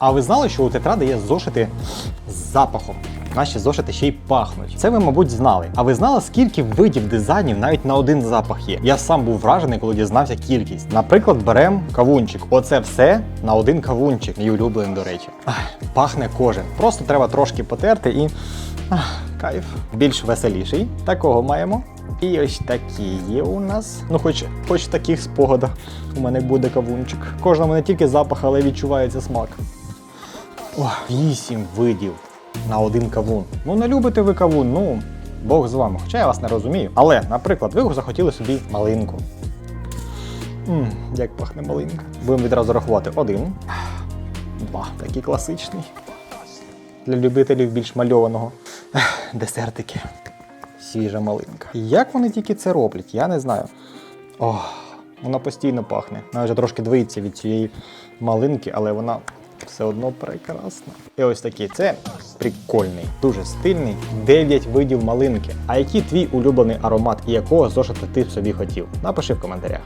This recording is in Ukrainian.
А ви знали, що у тетради є зошити з запахом? Наші зошити ще й пахнуть. Це ви, мабуть, знали. А ви знали, скільки видів дизайнів навіть на один запах є? Я сам був вражений, коли дізнався кількість. Наприклад, беремо кавунчик. Оце все на один кавунчик. Мій улюблений, до речі. Ах, пахне кожен. Просто треба трошки потерти і. Ах, кайф. Більш веселіший. Такого маємо. І ось такі є у нас. Ну, хоч, хоч в таких спогадах у мене буде кавунчик. Кожному не тільки запах, але й відчувається смак. Вісім видів на один кавун. Ну не любите ви кавун, ну Бог з вами. Хоча я вас не розумію. Але, наприклад, ви захотіли собі малинку. Мм, як пахне малинка. Будемо відразу рахувати. Один. Два. Такий класичний. Для любителів більш мальованого. Десертики. Свіжа малинка. Як вони тільки це роблять, я не знаю. Ох, вона постійно пахне. Вона вже трошки двоїться від цієї малинки, але вона все одно прекрасно. І ось такий це прикольний, дуже стильний. 9 видів малинки. А який твій улюблений аромат і якого зошита ти собі хотів? Напиши в коментарях.